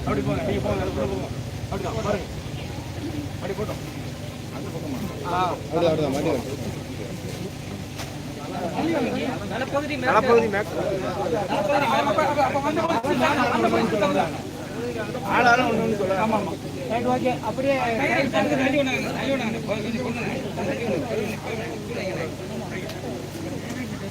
அப்படி போங்க நீங்க போங்க அது போங்க அப்படிதான் பாருங்க அப்படி போட்டோம் அந்த பக்கமா ஆ அப்படிதான் அப்படிதான் மாட்டி வந்து நலப்பகுதி நலப்பகுதி மேக் ஆளாலும் ஒன்று ஒன்று சொல்ல ஆமா ஆமா ரைட் ஓகே அப்படியே தள்ளி விடுங்க தள்ளி விடுங்க கொஞ்சம் கொண்டு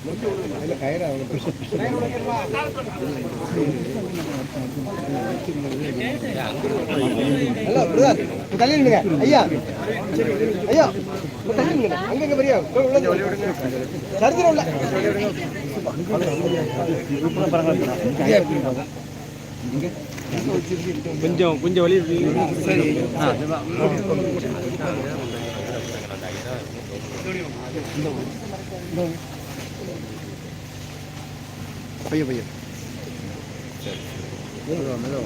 அதில் கயிறு அவ்வளோ ஹலோ பிரதர் தள்ளி நில்லுங்க ஐயா ஐயா தள்ளி நில்லுங்க அங்க எங்க பெரிய சர்ஜரி உள்ள கொஞ்சம் கொஞ்சம் வழி சரி பைய பைய மெதுவா மெதுவா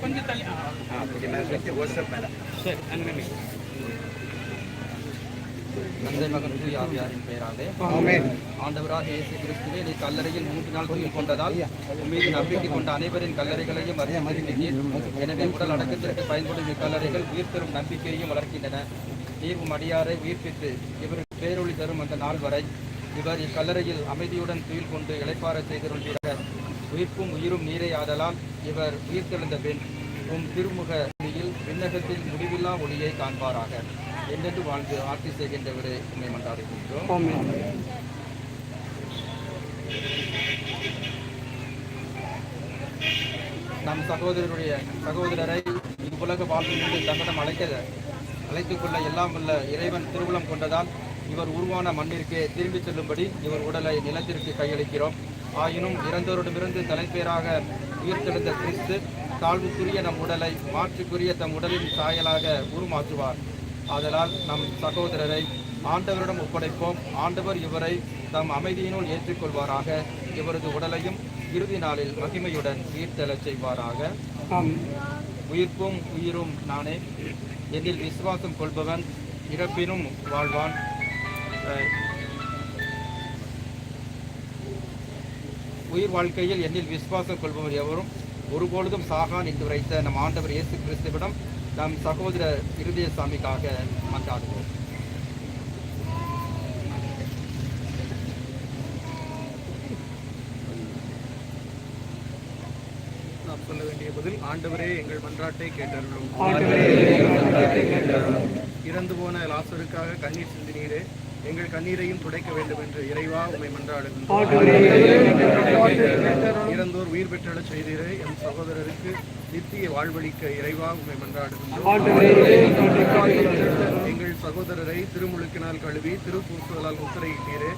கொஞ்சம் தள்ளி சரி அங்கே தந்தை மகன் தூய் ஆவியாரின் பெயராலே ஆண்டவராக இயேசு கிறிஸ்துவே நீ கல்லறையில் மூன்று நாள் துயில் கொண்டதால் மீது நம்பிக்கை கொண்ட அனைவரின் கல்லறைகளையும் அறிமுகப்படுத்தினீர் எனவே உடல் அடக்கத்திற்கு பயன்படும் இக்கல்லறைகள் உயிர் தரும் நம்பிக்கையையும் வளர்க்கின்றன. நீர் உம் அடியாரை உயிர்ப்பித்து இவருக்கு பேரொளி தரும் அந்த நாள் வரை இவர் இக்கல்லறையில் அமைதியுடன் துயில் கொண்டு இளைப்பாற செய்திருந்தீராக. உயிர்ப்பும் உயிரும் நீரே ஆதலால் இவர் உயிர்த்தெழுந்த பின் உம் திருமுக ஒளியில் விண்ணகத்தில் முடிவில்லா ஒளியை காண்பாராக. என்றென்று வாழ்ந்து ஆட்சி செய்கின்றவரே உண்மை மன்றாடுகின்றோம். நம் சகோதரருடைய சகோதரரை இவ்வுலக வாழ்விலிருந்து தன்னிடம் அழைக்க அழைத்துக் கொள்ள எல்லாம் வல்ல இறைவன் திருவுளம் கொண்டதால் இவர் உருவான மண்ணிற்கே திரும்பிச் செல்லும்படி இவர் உடலை நிலத்திற்கு கையளிக்கிறோம். ஆயினும் இறந்தோரிடமிருந்து தலைப்பேராக உயிர்த்தெழுந்த கிறிஸ்து தாழ்வுக்குரிய நம் உடலை மாற்றுக்குரிய தம் உடலின் சாயலாக உருமாற்றுவார். ஆதலால் நம் சகோதரரை ஆண்டவரிடம் ஒப்படைப்போம். ஆண்டவர் இவரை தம் அமைதியினுள் ஏற்றுக்கொள்வாராக. இவரது உடலையும் இறுதி நாளில் மகிமையுடன் உயிர்த்தெழச் செய்வாராக. உயிர்ப்பும் உயிரும் நானே. என்னில் விசுவாசம் கொள்பவன் இறப்பினும் வாழ்வான். உயிர் வாழ்க்கையில் என்னில் விசுவாசம் கொள்பவர் எவரும்? ஒருபொழுதும் சாகான் என்று உரைத்த நம் ஆண்டவர் இயேசு கிறிஸ்துவிடம் நம் சகோதர இருதயசாமிக்காக மன்றாடுவோம். நாம் சொல்ல வேண்டிய பதில் ஆண்டவரே எங்கள் மன்றாட்டை கேட்டருளும். இறந்து போன லாசருக்காக கண்ணீர் சிந்தினீரே. எங்கள் கண்ணீரையும் துடைக்க வேண்டும் என்று இறைவா உம்மை மன்றாடுகின்றோம். இறந்தோர் உயிர் பெற்றெழச் செய்தீரே எம் சகோதரருக்கு நித்திய வாழ்வளிக்க இறைவா உம்மை மன்றாடுகின்றோம். எங்கள் சகோதரரை திருமுழுக்கினால் கழுவி திருப்பூசுதலால் முத்திரையிட்டீரே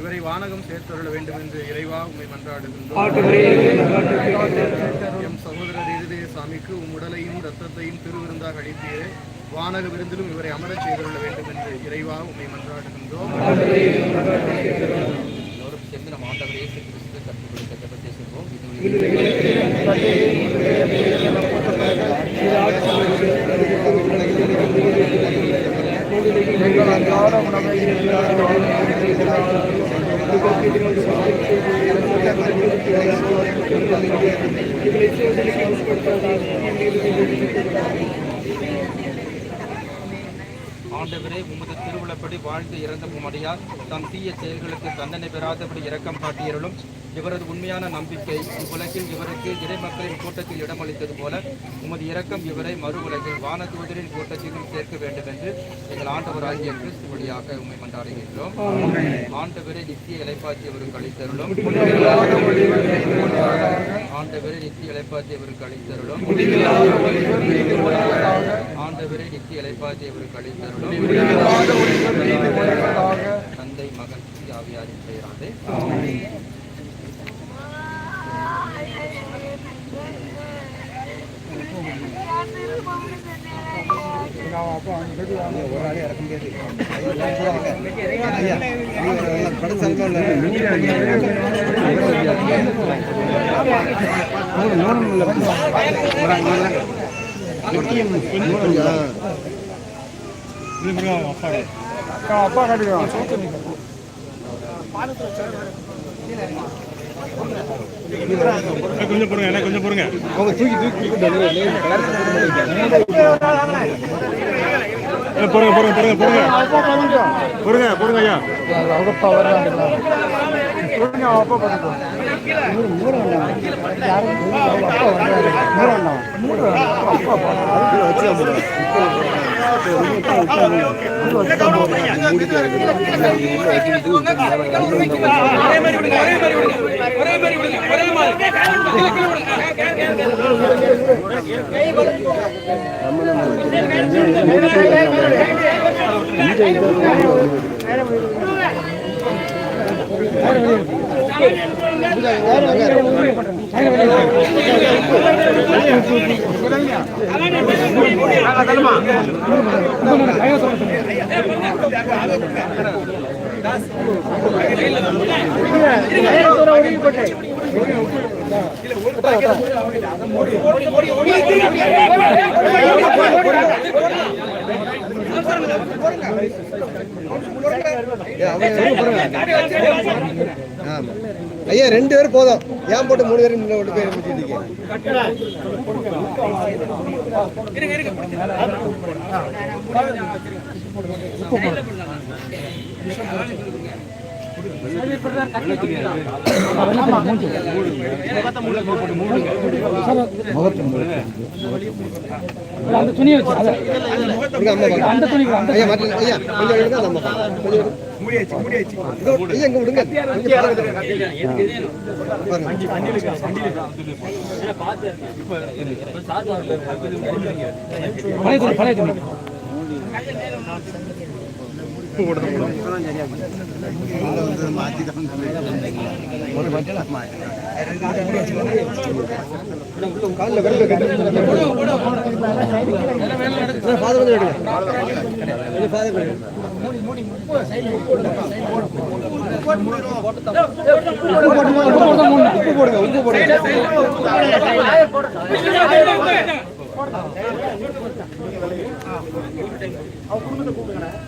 இவரை வானகம் சேர்த்தருள வேண்டும் என்று இறைவா உம்மை மன்றாடுகின்றோம். எம் சகோதரர் இருதய சாமிக்கு உம் உடலையும் ரத்தத்தையும் திருவிருந்தாக அளித்தீரே வானக விருந்திலும் இவரை அமரச் செய்துள்ள வேண்டும் என்று இறைவா உம்மை மன்றாடுகின்றோம். எல்லோரும் சேர்ந்து நம் ஆண்டவர் இயேசு கிறிஸ்து கற்றுக் கொடுத்த ஜெபத்தை சொல்வோம் இது ஆண்டவரே உமது திருவிழப்படி வாழ்ந்து இறந்த உமடியார் தம் தீய செயல்களுக்கு தண்டனை பெறாதபடி இரக்கம் காட்டியருளும். இவரது உண்மையான நம்பிக்கை இவ்வுலகில் இவருக்கு இறைமக்களின் கூட்டத்தில் இடமளித்தது போல உமது இரக்கம் இவரை மறு உலகில் வானதூதரின் கூட்டத்திலும் சேர்க்க வேண்டும் என்று எங்கள் ஆண்டவராகிய கிறிஸ்து வழியாக உண்மை கொண்டாடுகின்றோம் ஆண்டவரை நித்திய இலைப்பாற்றியவருக்கு அளித்தருளும். ஆண்டவரை நித்திய இலைப்பாற்றியவருக்கு அளித்தருளும். ஆண்டவரை நித்திய இலைப்பாற்றியவருக்கு அளித்தருளும். தந்தை மகன் ஆவியாரின் பெயராலே ஒரு ஆளே இறக்க முடியாது ஐயா நீங்க படம் அப்பா கொஞ்சம் பொறுங்க என்ன கொஞ்சம் பொறுங்க அவங்க தூக்கி தூக்கி பொறுங்க பொறுங்க பொறுங்க பொறுங்க பொறுங்க பொறுங்க ஐயா. வர்றாங்க அப்பா வர்றாரு மூணு வேண்டாம் ஐயா ரெண்டு பேரும் போதும். ஏன் போட்டு மூணு பேரும் ஒன்று பேர் முடிச்சிருக்கீங்க அந்த துணியை ஐயா ஐயா கொஞ்சம் எடுங்க இதோ, ஐயா இங்க விடுங்க இங்க பாருங்க. பாருங்க. பழைய துணி பழைய துணி காலில் வெள்ளை கட்டு. இதோ, ஃபாதர் கொஞ்சம் எடுங்க. இதோ, ஃபாதர்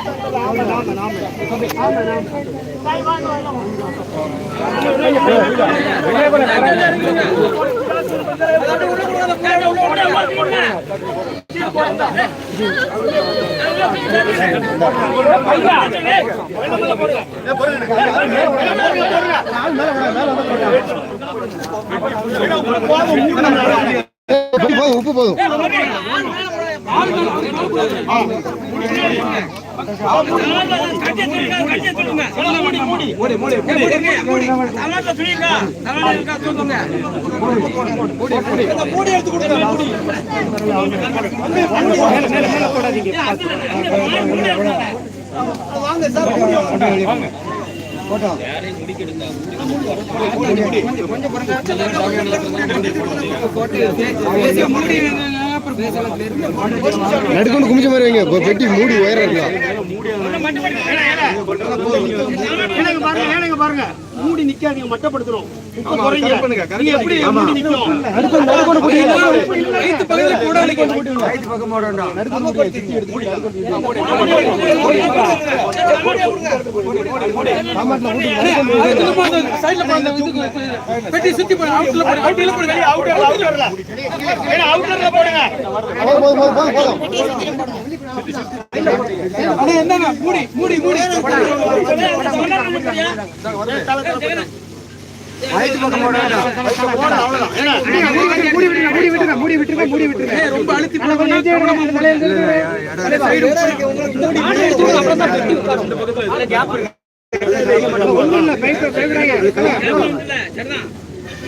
மேல மேல போடுங்க, உப்பு போடுங்க உப்பு போதும் வாங்க சார் வாங்க. நடுக்கொண்டு குமிச்ச மாதிரி வைங்க. இப்போ பெட்டி மூடி உயரம் இருக்கலாம் ஏழைங்க பாருங்க ஏழைங்க பாருங்க மூடி நிக்காதீங்க மட்டப்படுத்துறோம் போடுங்க அண்ணா, இந்தாங்க, மூடி, மூடி, மூடி. ரொம்ப அழுத்தி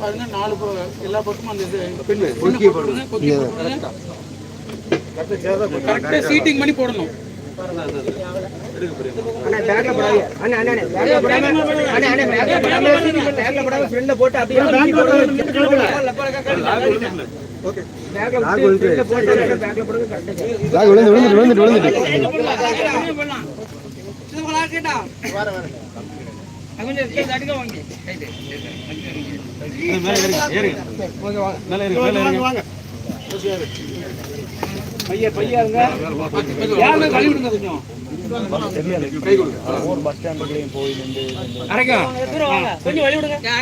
பாருங்க நாலு எல்லா பக்கமும் அந்த இது கொக்கி போடுங்க. கொக்கி போடுங்க கரெக்டா சீட்டிங் பண்ணி போடணும். யாருமே கழுவி விடுங்க கொஞ்சம். கை கொடுங்க.